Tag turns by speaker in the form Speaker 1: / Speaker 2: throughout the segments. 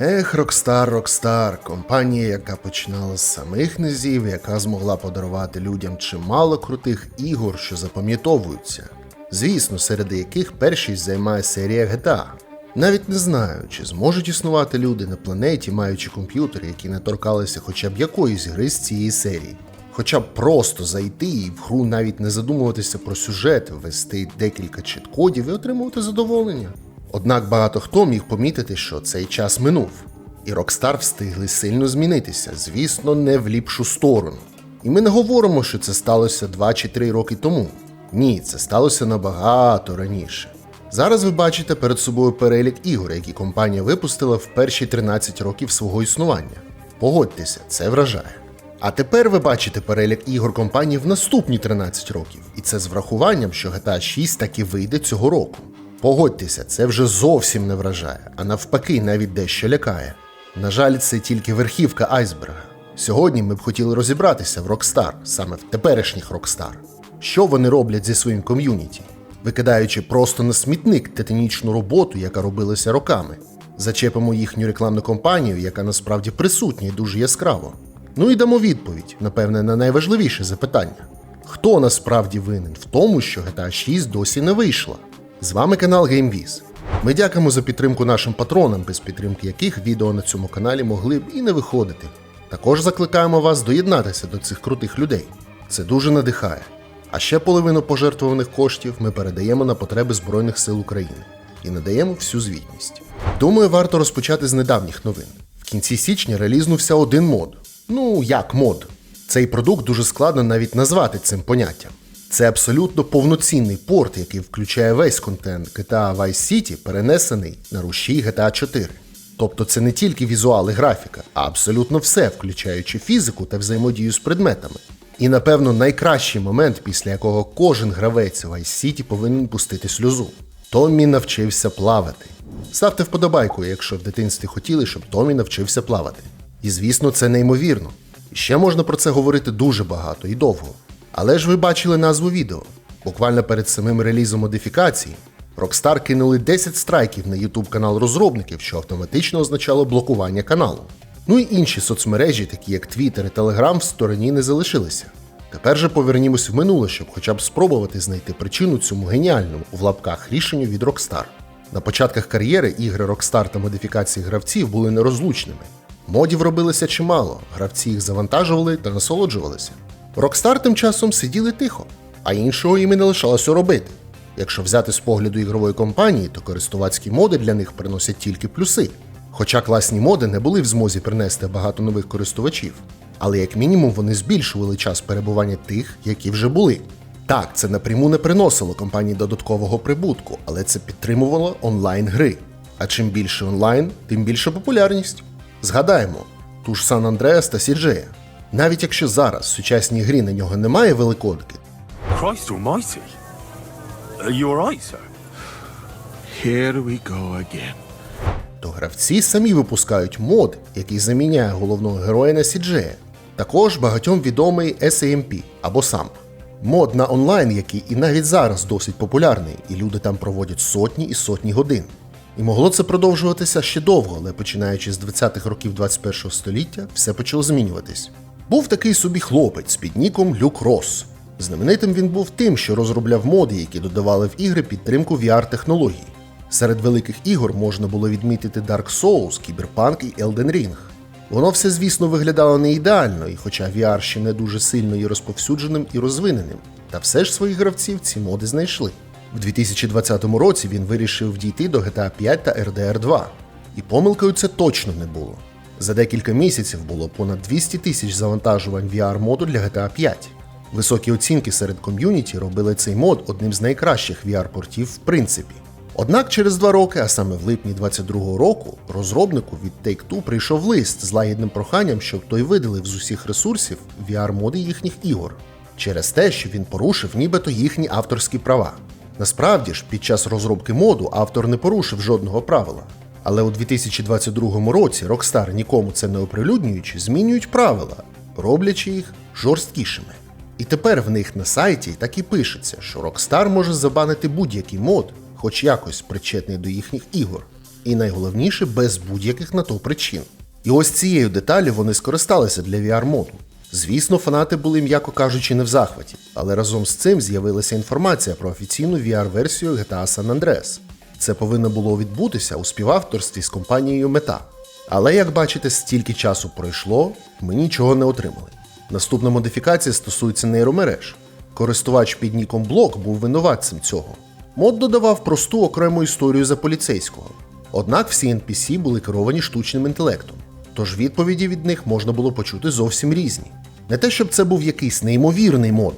Speaker 1: Ех, Rockstar, Rockstar, компанія, яка починала з самих низів, яка змогла подарувати людям чимало крутих ігор, що запам'ятовуються. Звісно, серед яких першість займає серія GTA. Навіть не знаю, чи зможуть існувати люди на планеті, маючи комп'ютери, які не торкалися хоча б якоїсь гри з цієї серії. Хоча б просто зайти і в гру навіть не задумуватися про сюжет, ввести декілька чіткодів і отримувати задоволення. Однак багато хто міг помітити, що цей час минув, і Rockstar встигли сильно змінитися, звісно, не в ліпшу сторону. І ми не говоримо, що це сталося 2 чи 3 роки тому. Ні, це сталося набагато раніше. Зараз ви бачите перед собою перелік ігор, які компанія випустила в перші 13 років свого існування. Погодьтеся, це вражає. А тепер ви бачите перелік ігор компанії в наступні 13 років, і це з врахуванням, що GTA 6 таки вийде цього року. Погодьтеся, це вже зовсім не вражає, а навпаки, навіть дещо лякає. На жаль, це тільки верхівка айсберга. Сьогодні ми б хотіли розібратися в Rockstar, саме в теперішніх Rockstar. Що вони роблять зі своїм ком'юніті, викидаючи просто на смітник титанічну роботу, яка робилася роками. Зачепимо їхню рекламну кампанію, яка насправді присутня і дуже яскраво. Ну і дамо відповідь, напевне, на найважливіше запитання: хто насправді винен в тому, що GTA 6 досі не вийшла? З вами канал GameViz. Ми дякуємо за підтримку нашим патронам, без підтримки яких відео на цьому каналі могли б і не виходити. Також закликаємо вас доєднатися до цих крутих людей. Це дуже надихає. А ще половину пожертвованих коштів ми передаємо на потреби Збройних сил України і надаємо всю звітність. Думаю, варто розпочати з недавніх новин. В кінці січня релізнувся один мод. Ну, як мод. Цей продукт дуже складно навіть назвати цим поняттям. Це абсолютно повноцінний порт, який включає весь контент GTA Vice City, перенесений на рушій GTA 4. Тобто це не тільки візуал і графіка, а абсолютно все, включаючи фізику та взаємодію з предметами. І напевно найкращий момент, після якого кожен гравець Vice City повинен пустити сльозу. Томмі навчився плавати. Ставте вподобайку, якщо в дитинстві хотіли, щоб Томмі навчився плавати. І звісно, це неймовірно. І ще можна про це говорити дуже багато і довго. Але ж ви бачили назву відео. Буквально перед самим релізом модифікації Rockstar кинули 10 страйків на YouTube канал розробників, що автоматично означало блокування каналу. Ну і інші соцмережі, такі як Twitter і Telegram, в стороні не залишилися. Тепер же повернімось в минуле, щоб хоча б спробувати знайти причину цьому геніальному у влапках рішенню від Rockstar. На початках кар'єри ігри Rockstar та модифікації гравців були нерозлучними. Модів робилося чимало, гравці їх завантажували та насолоджувалися. Rockstar тим часом сиділи тихо, а іншого їм і не лишалося робити. Якщо взяти з погляду ігрової компанії, то користувацькі моди для них приносять тільки плюси. Хоча класні моди не були в змозі принести багато нових користувачів, але як мінімум вони збільшували час перебування тих, які вже були. Так, це напряму не приносило компанії додаткового прибутку, але це підтримувало онлайн гри. А чим більше онлайн, тим більша популярність. Згадаємо, ту ж Сан Андреас та Сіджея. Навіть якщо зараз в сучасній грі на нього немає великодки,
Speaker 2: Christ almighty. Are you sir?
Speaker 3: Here we go again.
Speaker 1: то гравці самі випускають мод, який заміняє головного героя на Сіджея. Також багатьом відомий SAMP або SAMP. Мод на онлайн, який і навіть зараз досить популярний, і люди там проводять сотні і сотні годин. І могло це продовжуватися ще довго, але починаючи з 20-х років 21-го століття, все почало змінюватись. Був такий собі хлопець під ніком Люк Росс. Знаменитим він був тим, що розробляв моди, які додавали в ігри підтримку VR-технологій. Серед великих ігор можна було відмітити Dark Souls, Cyberpunk і Elden Ring. Воно все, звісно, виглядало не ідеально, і хоча VR ще не дуже сильно є розповсюдженим і розвиненим, та все ж своїх гравців ці моди знайшли. В 2020 році він вирішив дійти до GTA 5 та RDR 2. І помилкою це точно не було. За декілька місяців було понад 200 тисяч завантажувань VR-моду для GTA 5. Високі оцінки серед ком'юніті робили цей мод одним з найкращих VR-портів в принципі. Однак через два роки, а саме в липні 22-го року, розробнику від Take-Two прийшов лист з лагідним проханням, щоб той видалив з усіх ресурсів VR-моди їхніх ігор, через те, що він порушив нібито їхні авторські права. Насправді ж, під час розробки моду автор не порушив жодного правила. Але у 2022 році Rockstar, нікому це не оприлюднюючи, змінюють правила, роблячи їх жорсткішими. І тепер в них на сайті так і пишеться, що Rockstar може забанити будь-який мод, хоч якось причетний до їхніх ігор. І найголовніше, без будь-яких на то причин. І ось цією деталю вони скористалися для VR-моду. Звісно, фанати були, м'яко кажучи, не в захваті, але разом з цим з'явилася інформація про офіційну VR-версію GTA San Andreas. Це повинно було відбутися у співавторстві з компанією Мета. Але як бачите, стільки часу пройшло, ми нічого не отримали. Наступна модифікація стосується нейромереж. Користувач під ніком Блок був винуватцем цього. Мод додавав просту окрему історію за поліцейського. Однак всі NPC були керовані штучним інтелектом, тож відповіді від них можна було почути зовсім різні. Не те, щоб це був якийсь неймовірний мод,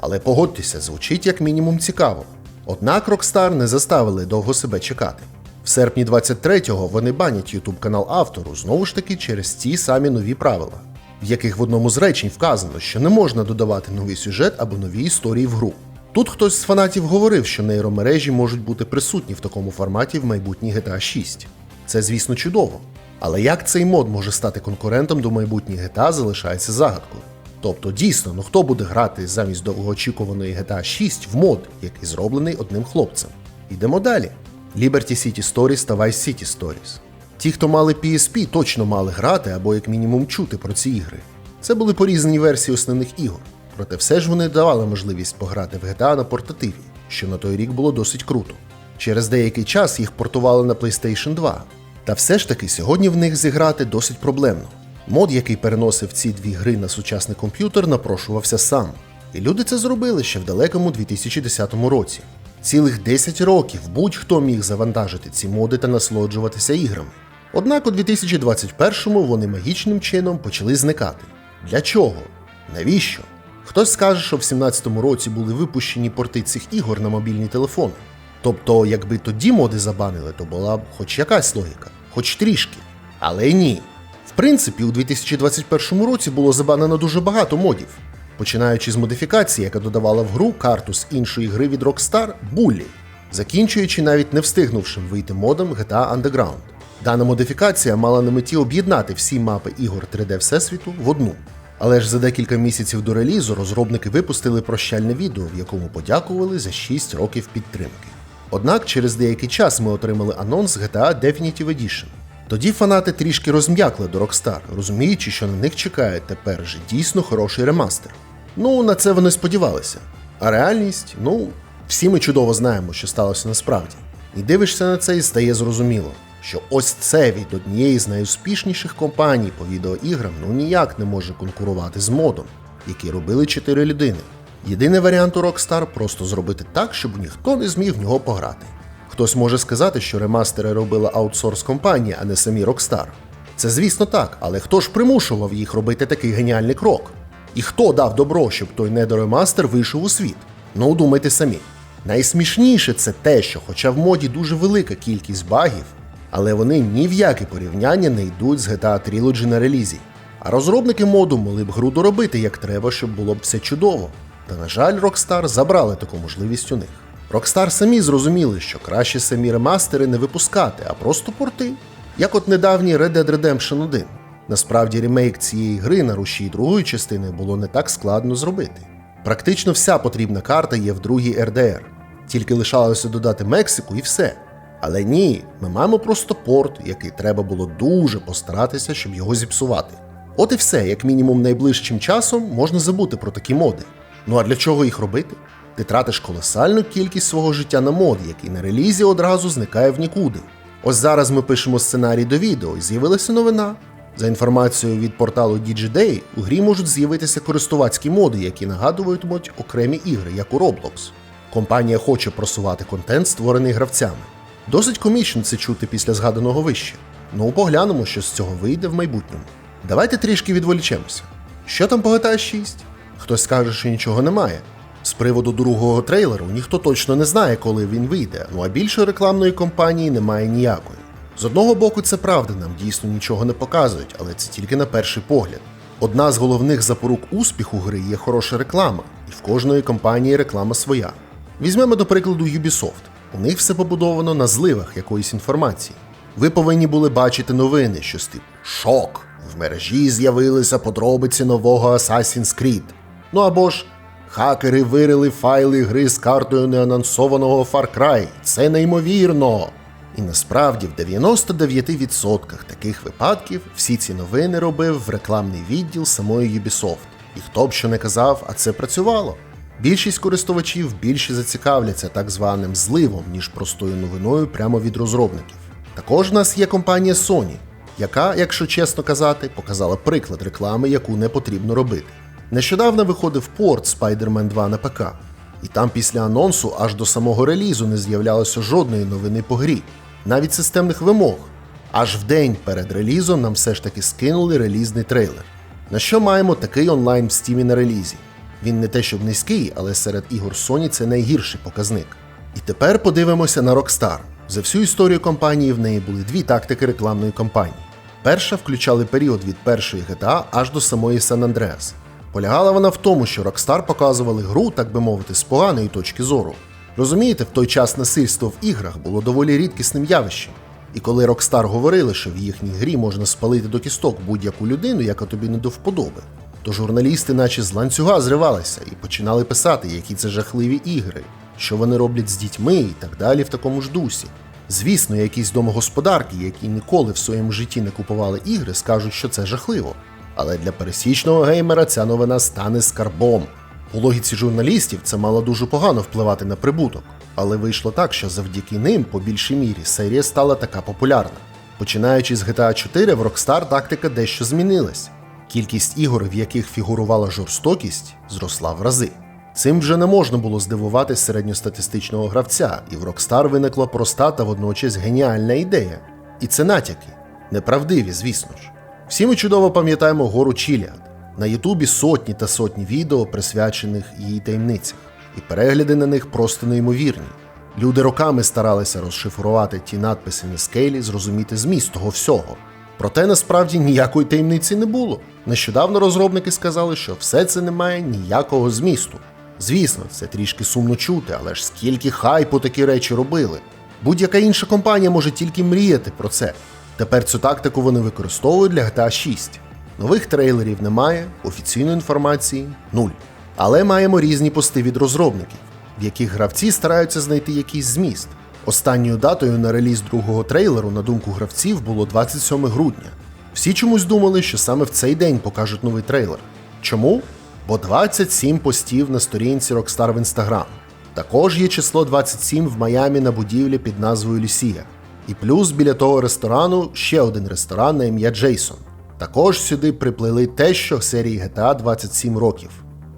Speaker 1: але погодьтеся, звучить як мінімум цікаво. Однак Rockstar не заставили довго себе чекати. В серпні 23-го вони банять YouTube канал автору знову ж таки через ті самі нові правила, в яких в одному з речень вказано, що не можна додавати новий сюжет або нові історії в гру. Тут хтось з фанатів говорив, що нейромережі можуть бути присутні в такому форматі в майбутній GTA 6. Це, звісно, чудово. Але як цей мод може стати конкурентом до майбутніх GTA, залишається загадкою. Тобто, дійсно, ну хто буде грати замість довгоочікуваної GTA 6 в мод, який зроблений одним хлопцем? Ідемо далі. Liberty City Stories та Vice City Stories. Ті, хто мали PSP, точно мали грати або як мінімум чути про ці ігри. Це були порізані версії основних ігор, проте все ж вони давали можливість пограти в GTA на портативі, що на той рік було досить круто. Через деякий час їх портували на PlayStation 2. Та все ж таки сьогодні в них зіграти досить проблемно. Мод, який переносив ці дві гри на сучасний комп'ютер, напрошувався сам. І люди це зробили ще в далекому 2010 році. Цілих 10 років будь-хто міг завантажити ці моди та насолоджуватися іграми. Однак у 2021-му вони магічним чином почали зникати. Для чого? Навіщо? Хтось скаже, що в 17-му році були випущені порти цих ігор на мобільні телефони. Тобто, якби тоді моди забанили, то була б хоч якась логіка, хоч трішки. Але ні. В принципі, у 2021 році було забанено дуже багато модів, починаючи з модифікації, яка додавала в гру карту з іншої гри від Rockstar Bully, закінчуючи навіть не встигнувшим вийти модом GTA Underground. Дана модифікація мала на меті об'єднати всі мапи ігор 3D Всесвіту в одну. Але ж за декілька місяців до релізу розробники випустили прощальне відео, в якому подякували за 6 років підтримки. Однак через деякий час ми отримали анонс GTA Definitive Edition. Тоді фанати трішки розм'якли до Rockstar, розуміючи, що на них чекає тепер же дійсно хороший ремастер. Ну, на це вони сподівалися. А реальність, ну, всі ми чудово знаємо, що сталося насправді. І дивишся на це і стає зрозуміло, що ось це від однієї з найуспішніших компаній по відеоіграм ну ніяк не може конкурувати з модом, який робили чотири людини. Єдиний варіант у Rockstar просто зробити так, щоб ніхто не зміг в нього пограти. Хтось може сказати, що ремастери робила аутсорс компанія, а не самі Rockstar. Це звісно так, але хто ж примушував їх робити такий геніальний крок? І хто дав добро, щоб той недоремастер вийшов у світ? Ну, думайте самі. Найсмішніше це те, що, хоча в моді дуже велика кількість багів, але вони ні в яке порівняння не йдуть з GTA Trilogy на релізі. А розробники моду могли б гру доробити як треба, щоб було б все чудово. Та на жаль, Rockstar забрали таку можливість у них. Rockstar самі зрозуміли, що краще самі ремастери не випускати, а просто порти. Як от недавній Red Dead Redemption 1. Насправді ремейк цієї гри на руші другої частини було не так складно зробити. Практично вся потрібна карта є в другій RDR, тільки лишалося додати Мексику і все. Але ні, ми маємо просто порт, який треба було дуже постаратися, щоб його зіпсувати. От і все, як мінімум найближчим часом можна забути про такі моди. Ну а для чого їх робити? Ти тратиш колосальну кількість свого життя на мод, який на релізі одразу зникає в нікуди. Ось зараз ми пишемо сценарій до відео і з'явилася новина. За інформацією від порталу DigiDay, у грі можуть з'явитися користувацькі моди, які нагадуватимуть окремі ігри, як у Roblox. Компанія хоче просувати контент, створений гравцями. Досить комічно це чути після згаданого вище. Ну, поглянемо, що з цього вийде в майбутньому. Давайте трішки відволічемося. Що там по GTA 6? Хтось скаже, що нічого немає. З приводу другого трейлеру ніхто точно не знає, коли він вийде, ну а більше рекламної кампанії немає ніякої. З одного боку, це правда, нам дійсно нічого не показують, але це тільки на перший погляд. Одна з головних запорук успіху гри є хороша реклама, і в кожної компанії реклама своя. Візьмемо до прикладу Ubisoft. У них все побудовано на зливах якоїсь інформації. Ви повинні були бачити новини, що з типу Шок! В мережі з'явилися подробиці нового Assassin's Creed. Ну або ж Хакери вирили файли гри з картою неанонсованого Far Cry. Це неймовірно. І насправді в 99% таких випадків всі ці новини робив в рекламний відділ самої Ubisoft. І хто б що не казав, а це працювало. Більшість користувачів більше зацікавляться так званим зливом, ніж простою новиною прямо від розробників. Також в нас є компанія Sony, яка, якщо чесно казати, показала приклад реклами, яку не потрібно робити. Нещодавно виходив порт Spider-Man 2 на ПК, і там після анонсу аж до самого релізу не з'являлося жодної новини по грі, навіть системних вимог. Аж в день перед релізом нам все ж таки скинули релізний трейлер. На що маємо такий онлайн в стімі на релізі? Він не те щоб низький, але серед ігор Sony це найгірший показник. І тепер подивимося на Rockstar. За всю історію компанії в неї були дві тактики рекламної кампанії. Перша включали період від першої GTA аж до самої San Andreas. Полягала вона в тому, що Rockstar показували гру, так би мовити, з поганої точки зору. Розумієте, в той час насильство в іграх було доволі рідкісним явищем. І коли Rockstar говорили, що в їхній грі можна спалити до кісток будь-яку людину, яка тобі не до вподоби, то журналісти, наче з ланцюга, зривалися і починали писати, які це жахливі ігри, що вони роблять з дітьми і так далі в такому ж дусі. Звісно, якісь домогосподарки, які ніколи в своєму житті не купували ігри, скажуть, що це жахливо. Але для пересічного геймера ця новина стане скарбом. У логіці журналістів це мало дуже погано впливати на прибуток, але вийшло так, що завдяки ним, по більшій мірі, серія стала така популярна. Починаючи з GTA 4, в Rockstar тактика дещо змінилась. Кількість ігор, в яких фігурувала жорстокість, зросла в рази. Цим вже не можна було здивувати середньостатистичного гравця, і в Rockstar виникла проста та водночас геніальна ідея. І це натяки. Неправдиві, звісно ж. Всі ми чудово пам'ятаємо гору Чіліад. На Ютубі сотні та сотні відео, присвячених її таємницях, і перегляди на них просто неймовірні. Люди роками старалися розшифрувати ті надписи на скелі, зрозуміти зміст того всього. Проте насправді ніякої таємниці не було. Нещодавно розробники сказали, що все це не має ніякого змісту. Звісно, це трішки сумно чути, але ж скільки хайпу такі речі робили. Будь-яка інша компанія може тільки мріяти про це. Тепер цю тактику вони використовують для GTA 6. Нових трейлерів немає, офіційної інформації нуль. Але маємо різні пости від розробників, в яких гравці стараються знайти якийсь зміст. Останньою датою на реліз другого трейлеру, на думку гравців, було 27 грудня. Всі чомусь думали, що саме в цей день покажуть новий трейлер. Чому? Бо 27 постів на сторінці Rockstar в Instagram. Також є число 27 в Майамі на будівлі під назвою Люсія. І плюс біля того ресторану ще один ресторан на ім'я Джейсон. Також сюди приплили те, що в серії GTA 27 років.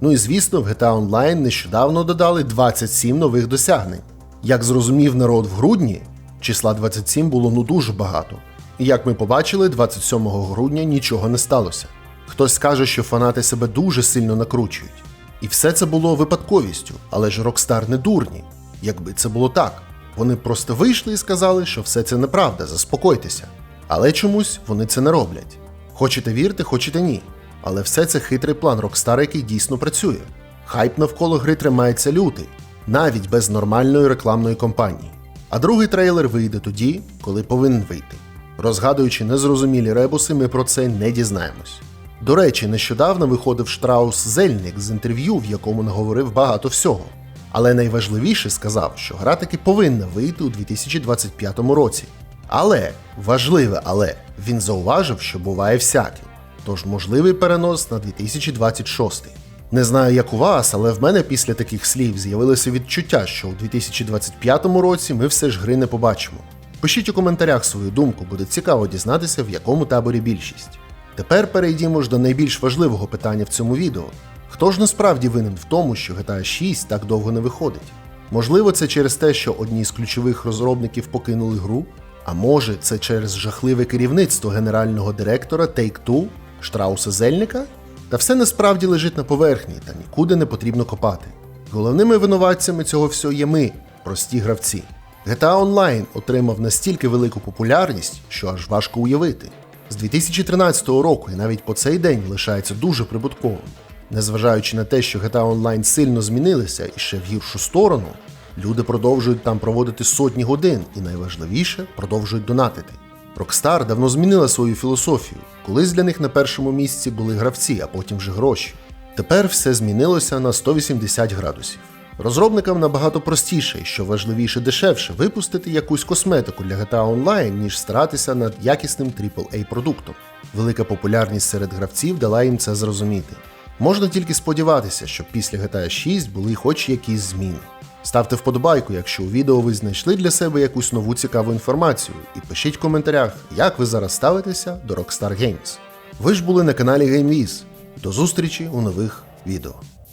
Speaker 1: Ну і звісно, в GTA Online нещодавно додали 27 нових досягнень. Як зрозумів народ в грудні, числа 27 було ну дуже багато. І як ми побачили, 27 грудня нічого не сталося. Хтось скаже, що фанати себе дуже сильно накручують. І все це було випадковістю, але ж Rockstar не дурні. Якби це було так, вони просто вийшли і сказали, що все це неправда, заспокойтеся. Але чомусь вони це не роблять. Хочете вірте, хочете ні. Але все це хитрий план Rockstar, який дійсно працює. Хайп навколо гри тримається лютий, навіть без нормальної рекламної кампанії. А другий трейлер вийде тоді, коли повинен вийти. Розгадуючи незрозумілі ребуси, ми про це не дізнаємось. До речі, нещодавно виходив Штраус Зельник з інтерв'ю, в якому наговорив багато всього. Але найважливіше сказав, що гра таки повинна вийти у 2025 році. Але, важливе але, він зауважив, що буває всяке. Тож можливий перенос на 2026. Не знаю, як у вас, але в мене після таких слів з'явилося відчуття, що у 2025 році ми все ж гри не побачимо. Пишіть у коментарях свою думку, буде цікаво дізнатися, в якому таборі більшість. Тепер перейдімо ж до найбільш важливого питання в цьому відео. Хто ж насправді винен в тому, що GTA 6 так довго не виходить? Можливо, це через те, що одні з ключових розробників покинули гру, а може, це через жахливе керівництво генерального директора Take-Two Штрауса Зельника? Та все насправді лежить на поверхні та нікуди не потрібно копати. Головними винуватцями цього всього є ми, прості гравці. GTA Online отримав настільки велику популярність, що аж важко уявити. З 2013 року і навіть по цей день лишається дуже прибутковим. Незважаючи на те, що GTA Online сильно змінилися і ще в гіршу сторону, люди продовжують там проводити сотні годин і найважливіше продовжують донатити. Rockstar давно змінила свою філософію. Колись для них на першому місці були гравці, а потім вже гроші. Тепер все змінилося на 180 градусів. Розробникам набагато простіше і що важливіше дешевше випустити якусь косметику для GTA Online, ніж старатися над якісним AAA продуктом. Велика популярність серед гравців дала їм це зрозуміти. Можна тільки сподіватися, що після GTA 6 були хоч якісь зміни. Ставте вподобайку, якщо у відео ви знайшли для себе якусь нову цікаву інформацію, і пишіть в коментарях, як ви зараз ставитеся до Rockstar Games. Ви ж були на каналі GameWiz. До зустрічі у нових відео.